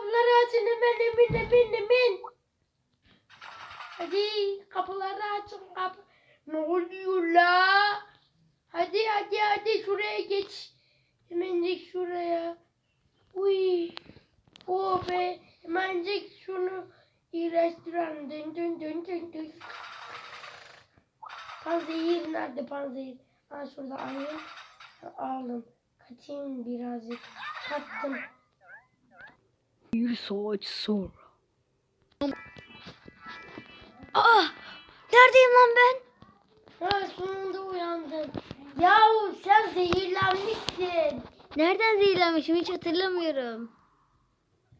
kapıları açın hemen hemen hemen hemen. Hadi kapıları açın kapı. Ne oluyor la? Hadi hadi hadi şuraya geç. Hemencik şuraya. Uy. O be. Hemencik şunu iyileştiren. Dön dön dön dön dön. Panzehir nerede panzehir? Ha şurada ayın. Aldım. Kaçayım birazcık. Kattım. Bir saat sonra. Aa! Neredeyim lan ben? Ha sonunda uyandım. Yahu sen zehirlenmişsin. Nereden zehirlenmişim hiç hatırlamıyorum.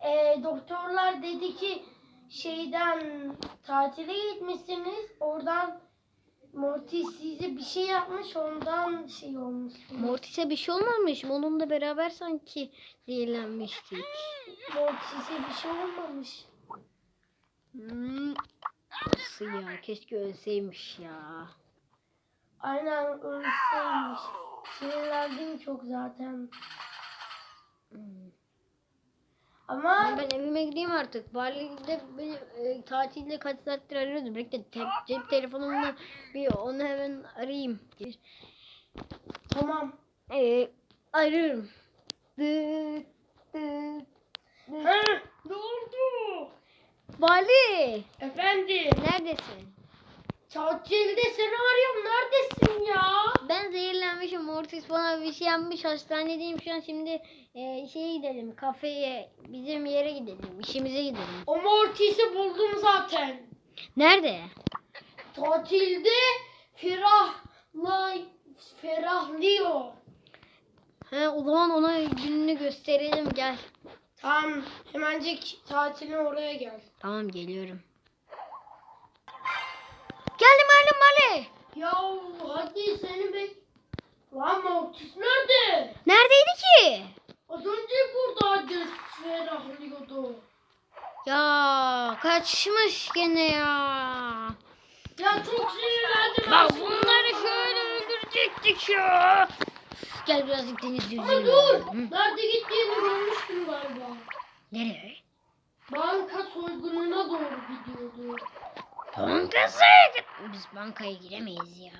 Ee, doktorlar dedi ki şeyden tatile gitmişsiniz. Oradan Mortis size bir şey yapmış ondan şey olmuş. Mortis'e bir şey olmamış mı? Onunla beraber sanki zehirlenmiştik. Mortis'e bir şey olmamış. Hmm. Nasıl ya? Keşke ölseymiş ya. Aynen ölseymiş. Sinirlendim çok zaten. Hmm. Ama Ben evime gideyim artık. Bali'de beni e, tatilde kaç saattir arıyordu. Bekle te- cep telefonumla bir onu hemen arayayım. tamam. Ee, arıyorum. Dıt, dıt. Ha, ne oldu? Bali! Efendim. Neredesin? Tatilde seni arıyorum. Neredesin ya? Ben zehirlenmişim. Mortis bana bir şey yapmış. Hastanedeyim şu an. Şimdi e, şeye gidelim. Kafeye. Bizim yere gidelim. işimize gidelim. O Mortis'i buldum zaten. Nerede? Tatilde ferahla ferahlıyor. He, o zaman ona gününü gösterelim. Gel. Tamam hemencik tatilin oraya gel. Tamam geliyorum. Geldim geldim Bali. Ya hadi seni bek... Lan Mortis nerede? Neredeydi ki? Az önce buradaydı ferahlıyordu. Ya kaçmış gene ya. Ya çok sinirlendim. Bak bunları şöyle öldürecektik ya. Gel birazcık deniz Ama yüzelim. dur. Hı. Nerede gittiğini görmüştüm galiba. Nereye? Banka soygununa doğru gidiyordu. Bankası. Biz bankaya giremeyiz ya.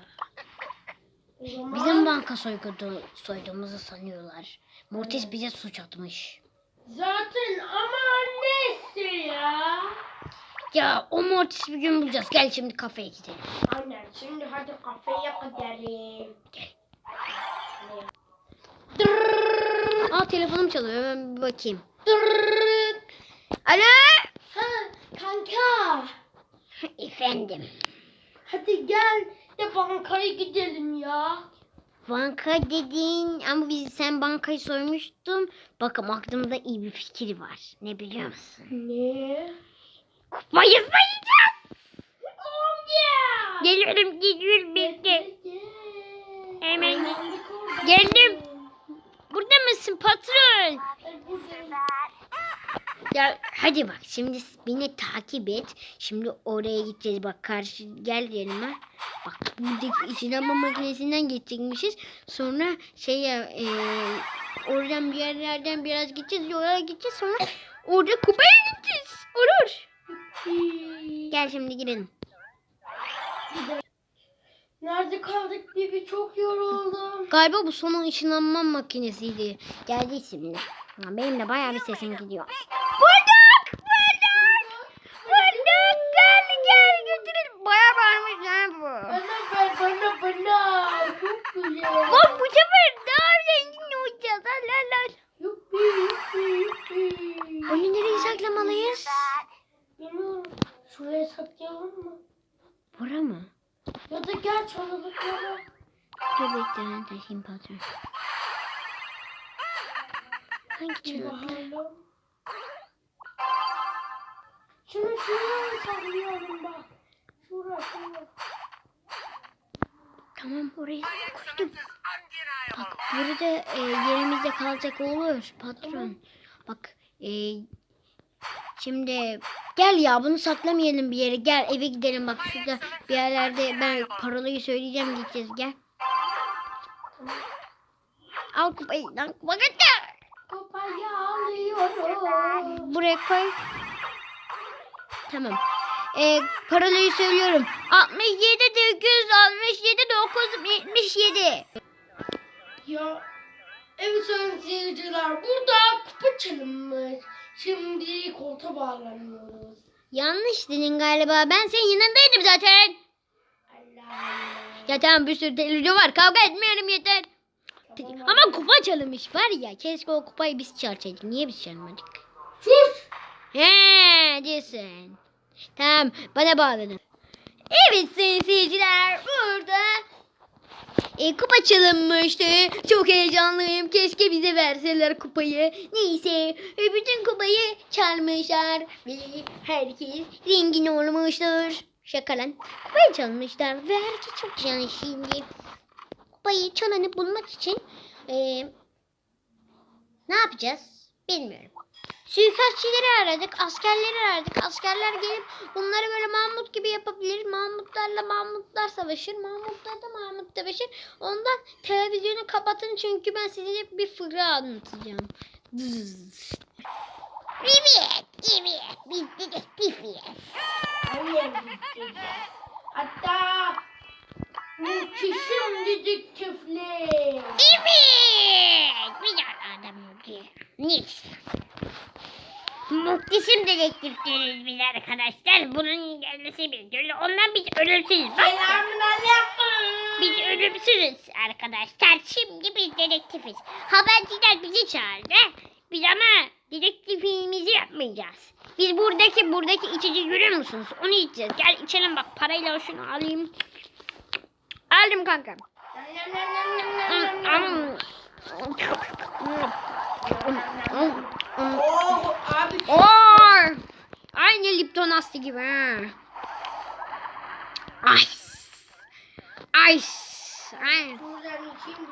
O zaman... Bizim banka soygundu, soyduğumuzu sanıyorlar. Mortis bize suç atmış. Zaten ama neyse ya. Ya o Mortis bir gün bulacağız. Gel şimdi kafeye gidelim. Aynen şimdi hadi kafeye gidelim. Aa telefonum çalıyor. Hemen bir bakayım. Dırırırıt. Alo. Ha kanka. Efendim. Hadi gel de bankaya gidelim ya. Banka dedin ama biz sen bankayı soymuştun. Bakın aklımda iyi bir fikir var. Ne biliyor musun? Ne? Kupayı sayacağız. Oh yeah. Geliyorum geliyorum bekle. Hemen. Geldim. Burada mısın patron? Ay, buradayım. Ya hadi bak şimdi beni takip et. Şimdi oraya gideceğiz. Bak karşı gel yanıma. Bak buradaki sinema makinesinden geçecekmişiz. Sonra şey ya e, oradan bir yerlerden biraz gideceğiz. Yola gideceğiz. Sonra orada kupaya gideceğiz. Olur. Gel şimdi girelim. Nerede kaldık Bibi çok yoruldum. Galiba bu son ışınlanma makinesiydi. Geldi şimdi. Benim de bayağı bir sesim gidiyor. Bulduk! Bulduk! Bulduk! Gel gel götürelim. Bayağı varmış ha bu. Bana ver bana bana. Çok güzel. Bak bu sefer daha zengin olacağız. Allah Allah. Yuppi yuppi yuppi. Onu nereye saklamalıyız? Bilmiyorum. Şuraya saklayalım mı? Bura mı? Ya da gel çalılıklara. Dur bekle ben taşıyayım patron. Hangi bakalım. Şunu şuraya saklayalım bak. Şura şura. Tamam oraya koydum. Bak burada e, yerimizde kalacak olur patron. Bak e, şimdi gel ya bunu saklamayalım bir yere. Gel eve gidelim bak şurada bir yerlerde ben parolayı söyleyeceğim gideceğiz gel. Al kupayı lan kupa gitti. Kupayı alıyorum. Buraya koy. Tamam. Ee, parolayı söylüyorum. 67 967 977. Ya evet sayın seyirciler burada kupa çalınmış. Şimdi koltuğa bağlanıyoruz. Yanlış dedin galiba. Ben senin yanındaydım zaten. Allah Allah. Ya tamam bir sürü televizyon var. Kavga etmeyelim yeter. Tamam, Ama kupa çalınmış var ya. Keşke o kupayı biz çalsaydık. Niye biz çalmadık? Sus. He diyorsun. Tamam bana bağladın. Evet sayın seyirciler burada e, kupa çalınmıştı. Çok heyecanlıyım. Keşke bize verseler kupayı. Neyse e, bütün kupayı çalmışlar. Ve herkes zengin olmuştur. Şaka lan. Kupayı çalmışlar. Ve herkes çok güzel şimdi. Kupayı çalanı bulmak için e, ne yapacağız? Bilmiyorum. Suikastçileri aradık, askerleri aradık. Askerler gelip bunları böyle Mahmut gibi yapabilir. Mahmutlarla Mahmutlar savaşır. Mahmutlar da Mahmut savaşır. Ondan televizyonu kapatın çünkü ben size bir fıkra anlatacağım. Evet, evet. Biz dedektifiz. Aynen gideceğiz. Hatta muhteşem dedektifler. Evet. Bir adam yok. Neyse. Muhteşem dedektifleriz biz arkadaşlar. Bunun gelmesi bir türlü. Ondan biz aleyküm. Biz ölümsüzüz arkadaşlar. Şimdi biz dedektifiz. Haberciler bizi çağırdı. Biz ama dedektifimizi yapmayacağız. Biz buradaki buradaki içici görüyor musunuz? Onu içeceğiz. Gel içelim bak parayla şunu alayım. Aldım kanka. Oh abi. Oo! Aynı Lipton Asti gibi ha. Ice. Ice. Ay. Buradan içeyim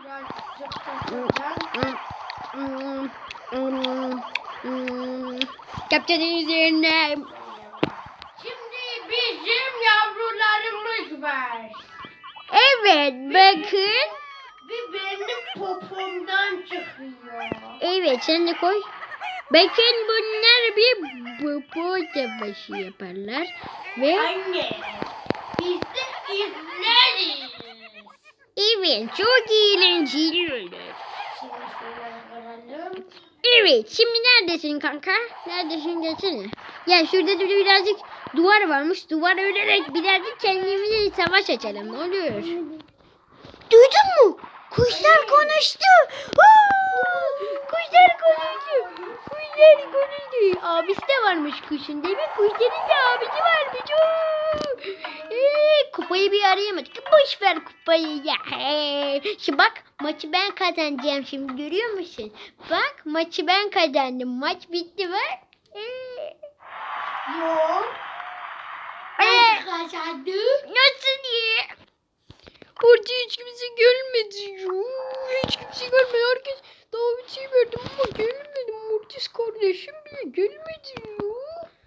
hmm. Kaptanın üzerine. Şimdi bizim yavrularımız var. Evet bakın. Ve benim popomdan çıkıyor. Evet sen de koy. Bakın bunlar bir popo savaşı yaparlar. Ve Anne. Biz de izleriz. evet çok eğlenceli olur. Evet şimdi neredesin kanka? Neredesin gelsene. Ya şurada da birazcık duvar varmış. Duvar örerek birazcık kendimize savaş açalım. Ne olur? Duydun mu? Kuşlar konuştu. Aa, kuşlar konuştu. Kuşlar konuştu. Abisi de varmış kuşun. Demek kuşların da abisi varmış. Ee, kupayı bir arayamadık. Boş ver kupayı ya. Ee, Şimdi bak maçı ben kazanacağım şimdi görüyor musun? Bak maçı ben kazandım. Maç bitti bak. Ee, Yok. Ee, Ben kazandım. nasıl diye? Orada hiç kimse gelmedi. Hiç kimse gelmedi. Herkes davetiye verdim ama gelmedi. Mortis kardeşim bile gelmedi.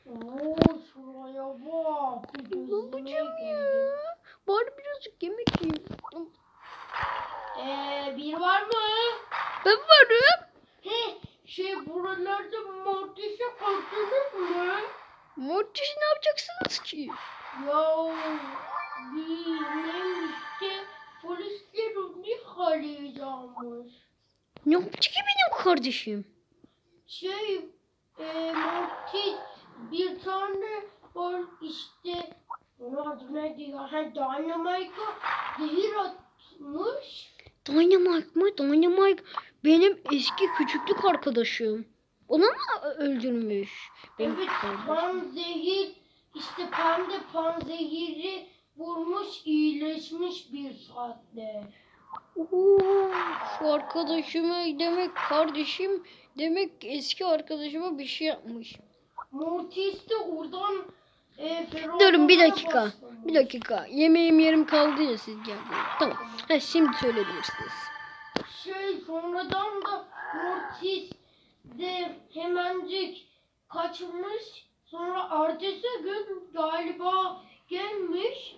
Oo şuraya bak. Bir yapacağım ya? Bari birazcık yemek yiyeyim. Ee, bir var mı? Ben varım. He, şey buralarda mortise korktunuz mu? Mortis'i ne yapacaksınız ki? Ya bilmem işte polisler onu Ne yapacak ki benim kardeşim? Şey e, mortis bir tane var işte neydi ya? Ha, Dynamite'a zehir atmış. Dynamite mı? Dynamite benim eski küçüklük arkadaşım. Onu mu öldürmüş? Benim Evet kardeşim. pan zehir işte panda pan zehiri vurmuş iyileşmiş bir saatte. Şu arkadaşıma demek kardeşim demek eski arkadaşıma bir şey yapmış. Mortis de oradan e, Durun bir dakika. başlamış. Bir dakika. Yemeğim yerim kaldı ya siz geldiniz. Tamam. Ha, şimdi söyleyebilirsiniz. Şey sonradan da Mortis de hemencik kaçmış. Sonra ertesi gün galiba gelmiş.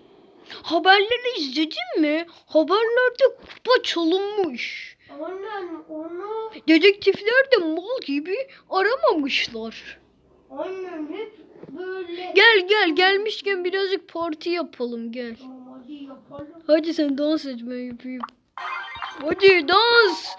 Haberleri izledin mi? Haberlerde kupa çalınmış. Annen onu Dedektifler de mal gibi aramamışlar. Aynen hep böyle. Gel gel gelmişken birazcık parti yapalım gel. Tamam hadi yapalım. Hadi sen dans et ben yapayım. Hadi dans.